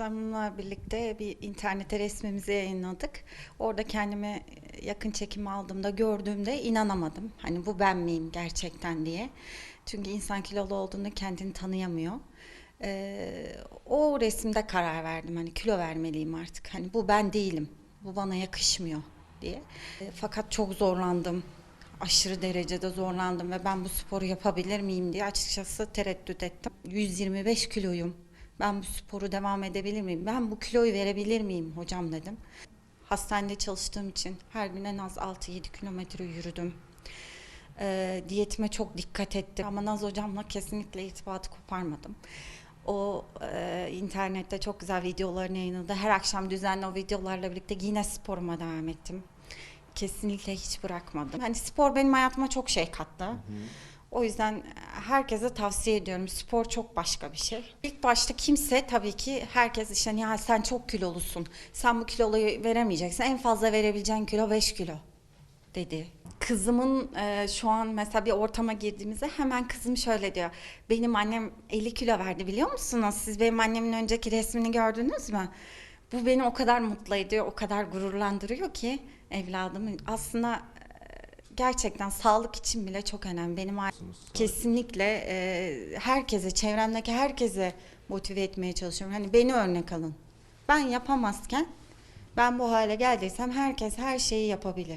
arkadaşlarımla birlikte bir internete resmimizi yayınladık. Orada kendime yakın çekim aldığımda gördüğümde inanamadım. Hani bu ben miyim gerçekten diye. Çünkü insan kilolu olduğunda kendini tanıyamıyor. Ee, o resimde karar verdim. Hani kilo vermeliyim artık. Hani bu ben değilim. Bu bana yakışmıyor diye. E, Fakat çok zorlandım. Aşırı derecede zorlandım ve ben bu sporu yapabilir miyim diye açıkçası tereddüt ettim. 125 kiloyum. Ben bu sporu devam edebilir miyim? Ben bu kiloyu verebilir miyim hocam dedim. Hastanede çalıştığım için her gün en az 6-7 kilometre yürüdüm. Ee, diyetime çok dikkat ettim. Ama Naz hocamla kesinlikle irtibatı koparmadım. O e, internette çok güzel videolarını yayınladı. Her akşam düzenli o videolarla birlikte yine sporuma devam ettim. Kesinlikle hiç bırakmadım. Hani spor benim hayatıma çok şey kattı. O yüzden herkese tavsiye ediyorum. Spor çok başka bir şey. İlk başta kimse tabii ki herkes işte ya sen çok kilolusun. Sen bu kiloyu veremeyeceksin. En fazla verebileceğin kilo 5 kilo dedi. Kızımın e, şu an mesela bir ortama girdiğimizde hemen kızım şöyle diyor. Benim annem 50 kilo verdi biliyor musunuz? Siz benim annemin önceki resmini gördünüz mü? Bu beni o kadar mutlu ediyor, o kadar gururlandırıyor ki evladımın aslında e, gerçekten sağlık için bile çok önemli. Benim kesinlikle e, herkese, çevremdeki herkese motive etmeye çalışıyorum. Hani beni örnek alın. Ben yapamazken ben bu hale geldiysem herkes her şeyi yapabilir.